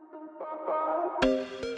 ส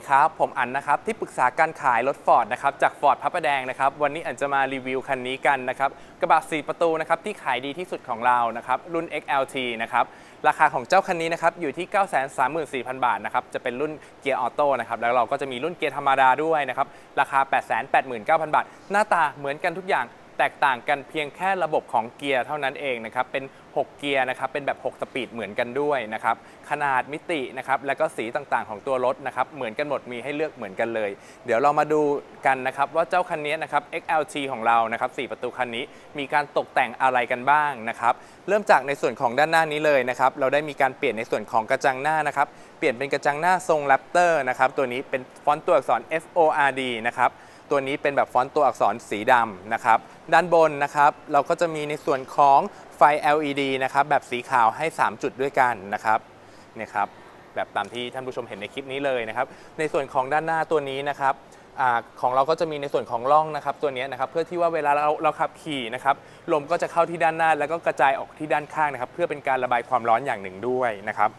ดีครับ ผมอันนะครับ ที่ปรึกษาการขายรถฟอร์ดนะครับจากฟอร์ดพระประแดงนะครับ วันนี้อันจะมารีวิวคันนี้กันนะครับ กระบะ 4 ประตูนะครับที่ขายดีที่สุดของเรานะครับ รุ่น XLT นะครับ ราคาของเจ้าคันนี้นะครับอยู่ที่ 934,000 บาทนะครับ จะเป็นรุ่นเกียร์ออโต้นะครับ แล้วเราก็จะมีรุ่นเกียร์ธรรมดาด้วยนะครับ ราคา 889,000 บาท หน้าตาเหมือนกันทุกอย่าง แตกต่างกันเพียงแค่ระบบของเกียร์เท่านั้นเองนะครับ เป็น 6 เกียร์นะครับ เป็นแบบ 6 สปีดเหมือนกันด้วยนะครับ ขนาดมิตินะครับ แล้วก็สีต่างๆของตัวรถนะครับ เหมือนกันหมด มีให้เลือกเหมือนกันเลย เดี๋ยวเรามาดูกันนะครับว่าเจ้าคันนี้นะครับ XLT ของเรา นะครับ 4 ประตูคันนี้ มีการตกแต่งอะไรกันบ้างนะครับ เริ่มจากในส่วนของด้านหน้านี้เลยนะครับ เราได้มีการเปลี่ยนในส่วนของกระจังหน้านะครับ เปลี่ยนเป็นกระจังหน้าทรงแรปเตอร์นะครับ ตัวนี้เป็นฟอนต์ตัวอักษร F O R D นะครับ ตัวนี้เป็นแบบฟอนต์ตัวอักษรสีดำนะครับ ด้านบนนะครับเราก็จะมีในส่วนของไฟ LED นะครับแบบสีขาวให้ 3 จุดด้วยกันนะครับเนี่ยครับแบบตามที่ท่านผู้ชมเห็นในคลิปนี้เลยนะครับ ในส่วนของด้านหน้าตัวนี้นะครับอของเราก็จะมีในส่วนของร่องนะครับตัวนี้นะครับเพื่อที่ว่าเวลาเราเราขับขี่นะครับลมก็จะเข้าที่ด้านหน้า แล้วก็กระจายออกที่ด้านข้างนะครับ เพื่อเป็นการระบายความร้อนอย่างหนึ่งด้วยนะครับ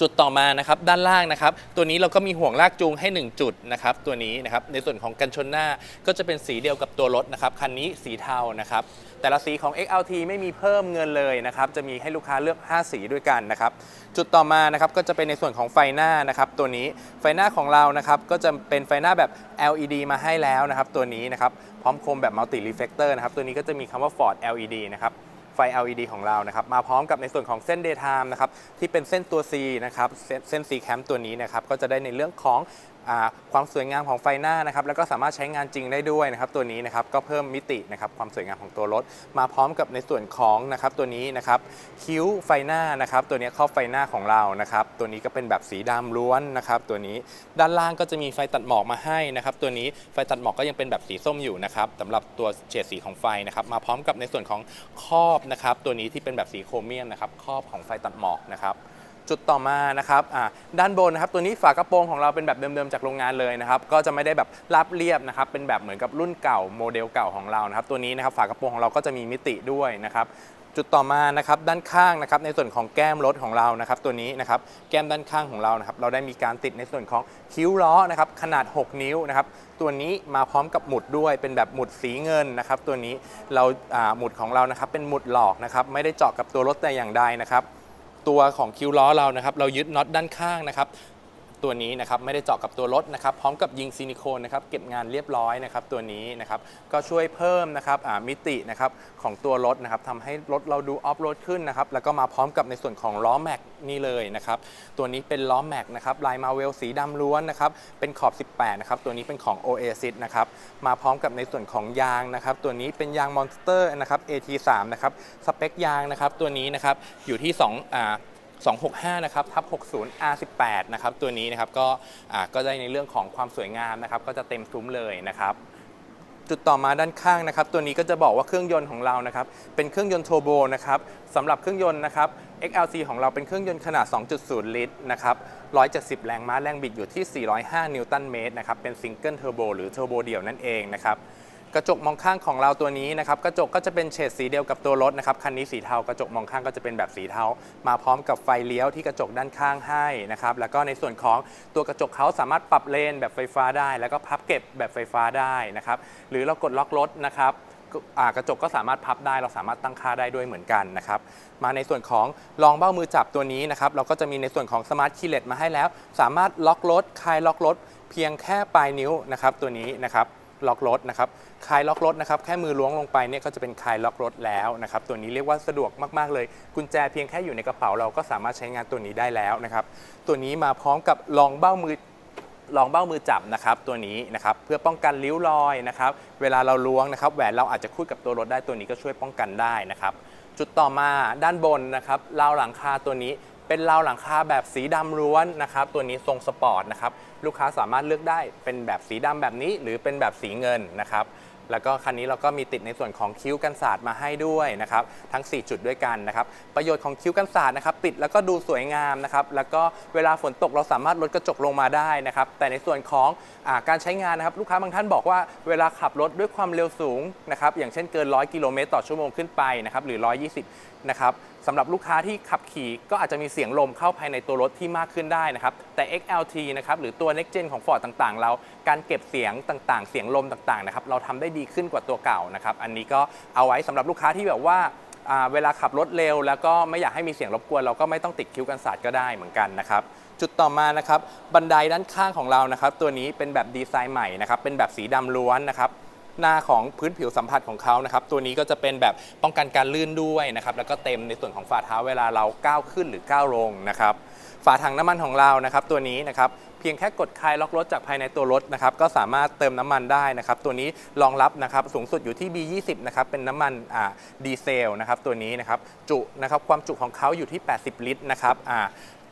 จุดต่อมานะครับด้านล่างนะครับ ตัวนี้เราก็มีห่วงลากจูงให้ 1 จุดนะครับตัวนี้นะครับในส่วนของกันชนหน้าก็จะเป็นสีเดียวกับตัวรถนะครับคันนี้สีเทานะครับแต่ละสีของ XLT ไม่มีเพิ่มเงินเลยนะครับจะมีให้ลูกค้าเลือก 5 สีด้วยกันนะครับจุดต่อมานะครับก็จะเป็นในส่วนของไฟหน้านะครับตัวนี้ไฟหน้าของเรานะครับก็จะเป็นไฟหน้าแบบ LED มาให้แล้วนะครับตัวนี้นะครับพร้อมโคมแบบ multi reflector นะครับตัวนี้ก็จะมีคำว่า Ford LED นะครับ ฟ LED ของเรานะครับมาพร้อมกับในส่วนของเส้น daytime นะครับที่เป็นเส้นตัว C นะครับเส้น C cam ตัวนี้นะครับก็จะได้ในเรื่องของ ความสวยงามของไฟหน้านะครับแล้วก็สามารถใช้งานจริงได้ด้วยนะครับตัวนี้นะครับก็เพิ่มมิตินะครับความสวยงามของตัวรถ มาพร้อมกับในส่วนของนะครับตัวนี้นะครับคิ้วไฟหน้านะครับตัวนี้ครอบไฟหน้าของเรานะครับตัวนี้ก็เป็นแบบสีดำล้วนนะครับตัวนี้ด้านล่างก็จะมีไฟตัดหมอกมาให้นะครับตัวนี้ไฟตัดหมอกก็ยังเป็นแบบสีส้มอยู่นะครับสำหรับตัวเฉดสีของไฟนะครับมาพร้อมกับในส่วนของครอบนะครับตัวนี้ที่เป็นแบบสีโครเมียมนะครับครอบของไฟตัดหมอกนะครับ จุดต่อมานะครับด้านบนนะครับตัวนี้ฝากระโปรงของเราเป็นแบบเดิมๆจากโรงงานเลยนะครับก็จะไม่ได้แบบราบเรียบนะครับเป็นแบบเหมือนกับรุ่นเก่าโมเดลเก่าของเรานะครับตัวนี้นะครับฝากระโปรงของเราก็จะมีมิติด้วยนะครับจุดต่อมานะครับด้านข้างนะครับในส่วนของแก้มรถของเรานะครับตัวนี้นะครับแก้มด้านข้างของเรานะครับเราได้มีการติดในส่วนของคิ้วล้อนะครับขนาด 6 นิ้วนะครับตัวนี้มาพร้อมกับหมุดด้วยเป็นแบบหมุดสีเงินนะครับตัวนี้เราหมุดของเรานะครับเป็นหมุดหลอกนะครับไม่ได้เจาะกับตัวรถแต่อย่างใดนะครับ ตัวของคิ้วล้อเรานะครับ เรายึดน็อตด้านข้างนะครับ ตัวนี้นะครับไม่ได้เจาะกับตัวรถนะครับพร้อมกับยิงซิลิโคนนะครับเก็บงานเรียบร้อยนะครับตัวนี้นะครับก็ช่วยเพิ่มนะครับมิตินะครับของตัวรถนะครับทำให้รถเราดูออฟโรดขึ้นนะครับแล้วก็มาพร้อมกับในส่วนของล้อแม็กนี่เลยนะครับตัวนี้เป็นล้อแม็กนะครับลายมาเวลสีดำล้วนนะครับเป็นขอบ 18นะครับตัวนี้เป็นของ Oasis นะครับมาพร้อมกับในส่วนของยางนะครับตัวนี้เป็นยางมอนสเตอร์นะครับ AT3 นะครับสเปคยางนะครับตัวนี้นะครับอยู่ที่2อ่า 265 นะครับทับ60 R18 นะครับตัวนี้นะครับก็ก็ได้ในเรื่องของความสวยงามนะครับก็จะเต็มซุ้มเลยนะครับจุดต่อมาด้านข้างนะครับ ตัวนี้ก็จะบอกว่าเครื่องยนต์ของเรานะครับ เป็นเครื่องยนต์โทโบนะครับสำหรับเครื่องยนต์นะครับ XLC ของเราเป็นเครื่องยนต์ขนาด 2.0 ลิตรนะครับ 170 แรงม้าแรงบิดอยู่ที่ 405 นิวตันเมตรนะครับ เป็นซิงเกิลเทอร์โบหรือเทอร์โบเดี่ยวนั่นเองนะครับ กระจกมองข้างของเราตัวนี้นะครับกระจกก็จะเป็นเฉดสีเดียวกับตัวรถนะครับคันนี้สีเทากระจกมองข้างก็จะเป็นแบบสีเทา มาพร้อมกับไฟเลี้ยวที่กระจกด้านข้างให้นะครับแล้วก็ในส่วนของตัวกระจกเขาสามารถปรับเลนแบบไฟฟ้าได้ แล้วก็พับเก็บแบบไฟฟ้าได้นะครับหรือเรากดล็อกรถนะครับกระจกก็สามารถพับได้เราสามารถตั้งค่าได้ด้วยเหมือนกันนะครับมาในส่วนของรองเบ้ามือจับตัวนี้นะครับเราก็จะมีในส่วนของสมาร์ทคีย์เลตมาให้แล้ว สามารถล็อกรถคลายล็อกรถเพียงแค่ปลายนิ้วนะครับตัวนี้นะครับ ล็อกรถนะครับคลายล็อกรถนะครับแค่มือล้วงลงไปเนี่ยก็จะเป็นคลายล็อกรถแล้วนะครับตัวนี้เรียกว่าสะดวกมากๆเลย กุญแจเพียงแค่อยู่ในกระเป๋าเราก็สามารถใช้งานตัวนี้ได้แล้วนะครับตัวนี้มาพร้อมกับรองเบ้ามือรองเบ้ามือจับนะครับตัวนี้นะครับเพื่อป้องกันริ้วรอยนะครับเวลาเราล้วงนะครับแหวนเราอาจจะคูดกับตัวรถได้ตัวนี้ก็ช่วยป้องกันได้นะครับจุดต่อมาด้านบนนะครับราวหลังคาตัวนี้ เป็นราวหลังคาแบบสีดำล้วนนะครับ ตัวนี้ทรงสปอร์ตนะครับ ลูกค้าสามารถเลือกได้เป็นแบบสีดำแบบนี้หรือเป็นแบบสีเงินนะครับ แล้วก็คันนี้เราก็มีติดในส่วนของคิ้วกันศาสตร์มาให้ด้วยนะครับ ทั้ง 4 จุดด้วยกันนะครับ ประโยชน์ของคิ้วกันศาสตร์นะครับ ติดแล้วก็ดูสวยงามนะครับ แล้วก็เวลาฝนตกเราสามารถลดกระจกลงมาได้นะครับ แต่ในส่วนของอาการใช้งานนะครับ ลูกค้าบางท่านบอกว่าเวลาขับรถด้วยความเร็วสูงนะครับ อย่างเช่นเกิน 100 กิโลเมตรต่อชั่วโมงขึ้นไปนะครับ หรือ 120 นะครับสำหรับลูกค้าที่ขับขี่ก็อาจจะมีเสียงลมเข้าภายในตัวรถที่มากขึ้นได้นะครับ แต่ XLT นะครับหรือตัว Next Gen ของ Ford ต่างๆ เราการเก็บเสียงต่างๆ เสียงลมต่างๆนะครับเราทำได้ดีขึ้นกว่าตัวเก่านะครับ อันนี้ก็เอาไว้สำหรับลูกค้าที่แบบว่าอ่าเวลาขับรถเร็ว แล้วก็ไม่อยากให้มีเสียงรบกวนเราก็ไม่ต้องติดคิ้วกันศาสก็ได้เหมือนกันนะครับ จุดต่อมานะครับบันไดด้านข้างของเรานะครับ ตัวนี้เป็นแบบดีไซน์ใหม่นะครับเป็นแบบสีดำล้วนนะครับ หน้าของพื้นผิวสัมผัสของเขานะครับ ตัวนี้ก็จะเป็นแบบป้องกันการลื่นด้วยนะครับ แล้วก็เต็มในส่วนของฝ่าเท้าเวลาเราก้าวขึ้นหรือก้าวลงนะครับ ฝาถังน้ำมันของเรานะครับ ตัวนี้นะครับเพียงแค่กดคลายล็อกรถจากภายในตัวรถนะครับก็สามารถเติมน้ำมันได้นะครับ ตัวนี้รองรับนะครับสูงสุดอยู่ที่ B20 นะครับเป็นน้ำมันอ่าดีเซลนะครับตัวนี้นะครับจุนะครับความจุของเขาอยู่ที่ 80 ลิตรนะครับอ่า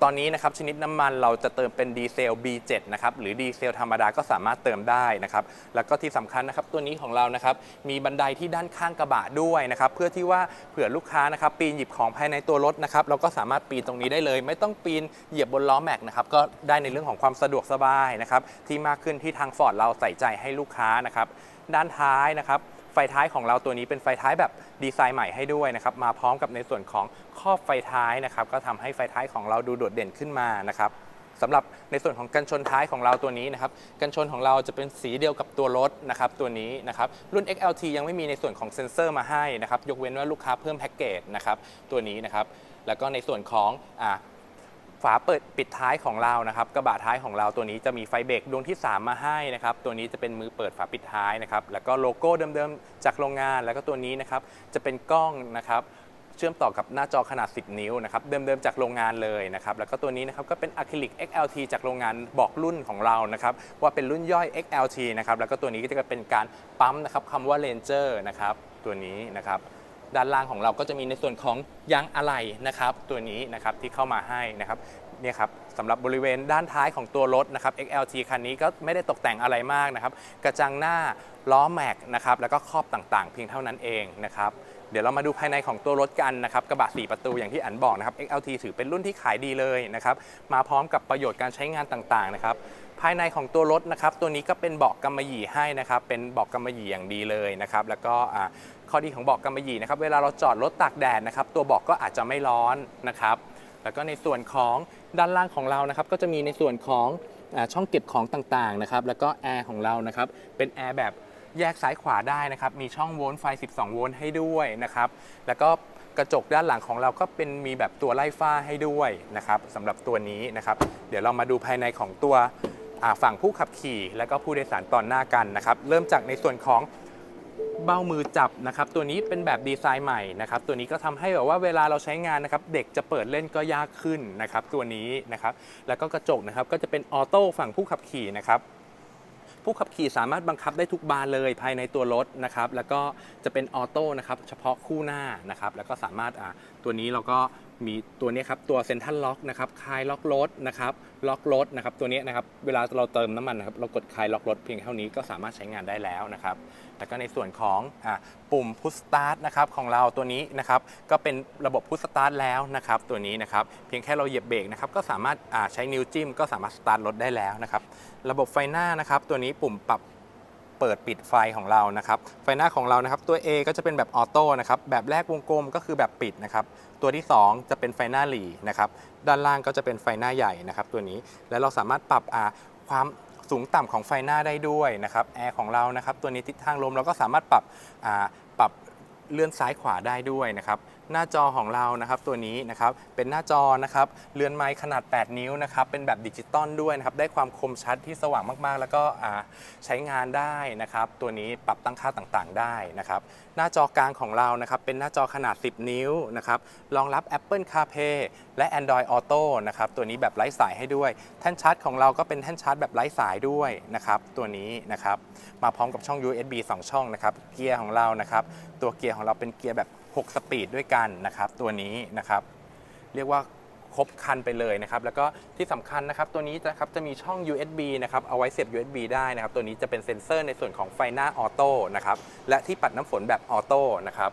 ตอนนี้นะครับชนิดน้ำมันเราจะเติมเป็นดีเซล B7 นะครับหรือดีเซลธรรมดาก็สามารถเติมได้นะครับแล้วก็ที่สำคัญนะครับตัวนี้ของเรานะครับมีบันไดที่ด้านข้างกระบะด้วยนะครับเพื่อที่ว่าเผื่อลูกค้านะครับปีนหยิบของภายในตัวรถนะครับเราก็สามารถปีนตรงนี้ได้เลย ไม่ต้องปีนเหยียบบนล้อแม็กนะครับก็ได้ในเรื่องของความสะดวกสบายนะครับที่มากขึ้นที่ทางฟอร์ดเราใส่ใจให้ลูกค้านะครับด้านท้ายนะครับ ไฟท้ายของเราตัวนี้เป็นไฟท้ายแบบดีไซน์ใหม่ให้ด้วยนะครับมาพร้อมกับในส่วนของครอบไฟท้ายนะครับก็ทำให้ไฟท้ายของเราดูโดดเด่นขึ้นมานะครับสำหรับในส่วนของกันชนท้ายของเราตัวนี้นะครับกันชนของเราจะเป็นสีเดียวกับตัวรถนะครับตัวนี้นะครับรุ่น XLT ยังไม่มีในส่วนของเซ็นเซอร์มาให้นะครับยกเว้นว่าลูกค้าเพิ่มแพ็กเกจนะครับตัวนี้นะครับแล้วก็ในส่วนของอ ฝาเปิดปิดท้ายของเรานะครับกระบะท้ายของเราตัวนี้จะมีไฟเบรกดวงที่ 3 มาให้นะครับตัวนี้จะเป็นมือเปิดฝาปิดท้ายนะครับแล้วก็โลโก้เดิมๆจากโรงงาน แล้วก็ตัวนี้นะครับจะเป็นกล้องนะครับเชื่อมต่อกับหน้าจอขนาด 10 นิ้วนะครับเดิมๆจากโรงงานเลยนะครับแล้วก็ตัวนี้นะครับก็เป็นอะคริลิก XLT จากโรงงานบอกรุ่นของเรานะครับว่าเป็นรุ่นย่อย XLT นะครับแล้วก็ตัวนี้ก็จะเป็นการปั๊มนะครับคำว่า Ranger นะครับตัวนี้นะครับ ด้านล่างของเราก็จะมีในส่วนของยางอะไหล่นะครับ ตัวนี้นะครับที่เข้ามาให้นะครับเนี่ยครับสำหรับบริเวณด้านท้ายของตัวรถนะครับ XLT คันนี้ก็ไม่ได้ตกแต่งอะไรมากนะครับ กระจังหน้าล้อแม็กนะครับแล้วก็ครอบต่างๆ เพียงเท่านั้นเองนะครับเดี๋ยวเรามาดูภายในของตัวรถกันนะครับกระบะ 4 ประตูอย่างที่อันบอกนะครับ XLT ถือเป็นรุ่นที่ขายดีเลยนะครับมาพร้อมกับประโยชน์การใช้งานต่างๆนะครับภายในของตัวรถนะครับตัวนี้ก็เป็นเบาะกำมะหยี่ให้นะครับเป็นเบาะกำมะหยี่อย่างดีเลยนะครับแล้วก็ ข้อดีของเบาะกำมะหยี่นะครับเวลาเราจอดรถตากแดดนะครับตัวเบาะก็อาจจะไม่ร้อนนะครับ แล้วก็ในส่วนของด้านล่างของเรานะครับก็จะมีในส่วนของช่องเก็บของต่างๆนะครับแล้วก็แอร์ของเรานะครับเป็นแอร์แบบแยกซ้ายขวาได้นะครับ มีช่องโวลต์ไฟ 12 โวลต์ให้ด้วยนะครับ แล้วก็กระจกด้านหลังของเราก็เป็นมีแบบตัวไล่ฟ้าให้ด้วยนะครับสำหรับตัวนี้นะครับ เดี๋ยวเรามาดูภายในของตัวฝั่งผู้ขับขี่ และก็ผู้โดยสารตอนหน้ากันนะครับ เริ่มจากในส่วนของ เบ้ามือจับนะครับตัวนี้เป็นแบบดีไซน์ใหม่นะครับตัวนี้ก็ทำให้แบบว่าเวลาเราใช้งานนะครับเด็กจะเปิดเล่นก็ยากขึ้นนะครับตัวนี้นะครับแล้วก็กระจกนะครับก็จะเป็นออโต้ฝั่งผู้ขับขี่นะครับผู้ขับขี่สามารถบังคับได้ทุกบานเลยภายในตัวรถนะครับแล้วก็จะเป็นออโต้นะครับเฉพาะคู่หน้านะครับแล้วก็สามารถอ่าตัวนี้เราก็ มีตัวนี้ครับตัวเซ็นทรัลล็อกนะครับคลายล็อกรถนะครับล็อกรถนะครับตัวนี้นะครับเวลาเราเติมน้ำมันนะครับเรากดคลายล็อกรถเพียงเท่านี้ก็สามารถใช้งานได้แล้วนะครับแล้วก็ในส่วนของอปุ่มพุชสตาร์ทนะครับของเราตัวนี้นะครับก็เป็นระบบพุชสตาร์ทแล้วนะครับตัวนี้นะครับเพียงแค่เราเหยียบเบรกนะครับก็สามารถใช้นิ้วจิ้มก็สามารถสตาร์ทรถได้แล้วนะครับระบบไฟหน้านะครับตัวนี้ปุ่มปรับ เปิดปิดไฟของเรานะครับไฟหน้าของเรานะครับตัว A ก็จะเป็นแบบออโต้นะครับแบบแรกวงกลมก็คือแบบปิดนะครับตัวที่ 2 จะเป็นไฟหน้าหลีนะครับด้านล่างก็จะเป็นไฟหน้าใหญ่นะครับตัวนี้แล้วเราสามารถปรับความสูงต่ำของไฟหน้าได้ด้วยนะครับแอร์ของเรานะครับตัวนี้ทิศทางลมเราก็สามารถปรับปรับเลื่อนซ้ายขวาได้ด้วยนะครับ หน้าจอของเรานะครับตัวนี้นะครับเป็นหน้าจอนะครับเรือนไม้ขนาด 8 นิ้วนะครับเป็นแบบดิจิตอลด้วยนะครับได้ความคมชัดที่สว่างมากๆ แล้วก็ใช้งานได้นะครับตัวนี้ปรับตั้งค่าต่างๆได้นะครับหน้าจอกลางของเรานะครับเป็นหน้าจอขนาด 10 นิ้วนะครับรองรับ Apple CarPlay และ Android Auto นะครับตัวนี้แบบไร้สายให้ด้วย แท่นชาร์จของเราก็เป็นแท่นชาร์จแบบไร้สายด้วยนะครับตัวนี้นะครับมาพร้อมกับช่อง USB 2 ช่องนะครับเกียร์ของเรานะครับตัวเกียร์ของเราเป็นเกียร์แบบ 6 สปีดด้วยกันนะครับตัวนี้นะครับเรียกว่าครบคันไปเลยนะครับแล้วก็ที่สำคัญนะครับตัวนี้นะครับจะมีช่อง USB นะครับเอาไว้เสียบ USB ได้นะครับตัวนี้จะเป็นเซ็นเซอร์ในส่วนของไฟหน้าออโต้นะครับและที่ปัดน้ำฝนแบบออโต้นะครับ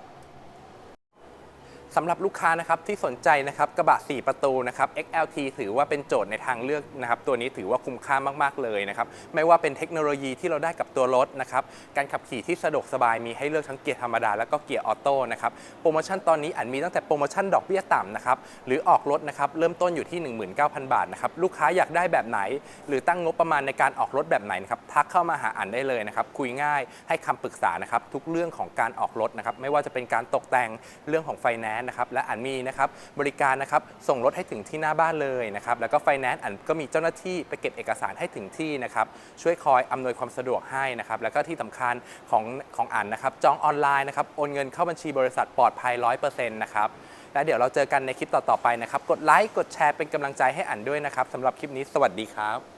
สำหรับลูกค้านะครับที่สนใจนะครับกระบะ 4 ประตูนะครับ XLT ถือว่าเป็นโจทย์ในทางเลือกนะครับตัวนี้ถือว่าคุ้มค่ามากๆเลยนะครับไม่ว่าเป็นเทคโนโลยีที่เราได้กับตัวรถนะครับการขับขี่ที่สะดวกสบายมีให้เลือกทั้งเกียร์ธรรมดาแล้วก็เกียร์ออโต้นะครับโปรโมชั่นตอนนี้อันมีตั้งแต่โปรโมชั่นดอกเบี้ยต่ำนะครับหรือออกรถนะครับเริ่มต้นอยู่ที่ 19,000 บาทนะครับลูกค้าอยากได้แบบไหน หรือตั้งงบประมาณในการออกรถแบบไหนนะครับทักเข้ามาหาอันได้เลยนะครับคุยง่ายให้คำปรึกษานะครับทุกเรื่องของการออกรถนะครับไม่ว่าจะเป็นการตกแต่งเรื่องของไฟแนนซ์นะครับและอันมีนะครับบริการนะครับส่งรถให้ถึงที่หน้าบ้านเลยนะครับแล้วก็ไฟแนนซ์อันก็มีเจ้าหน้าที่ไปเก็บเอกสารให้ถึงที่นะครับช่วยคอยอำนวยความสะดวกให้นะครับแล้วก็ที่สำคัญของของอันนะครับจองออนไลน์นะครับโอนเงินเข้าบัญชีบริษัทปลอดภัย 100%นะครับและเดี๋ยวเราเจอกันในคลิปต่อๆไปนะครับ กดไลค์ กดแชร์เป็นกำลังใจให้อันด้วยนะครับสำหรับคลิปนี้สวัสดีครับ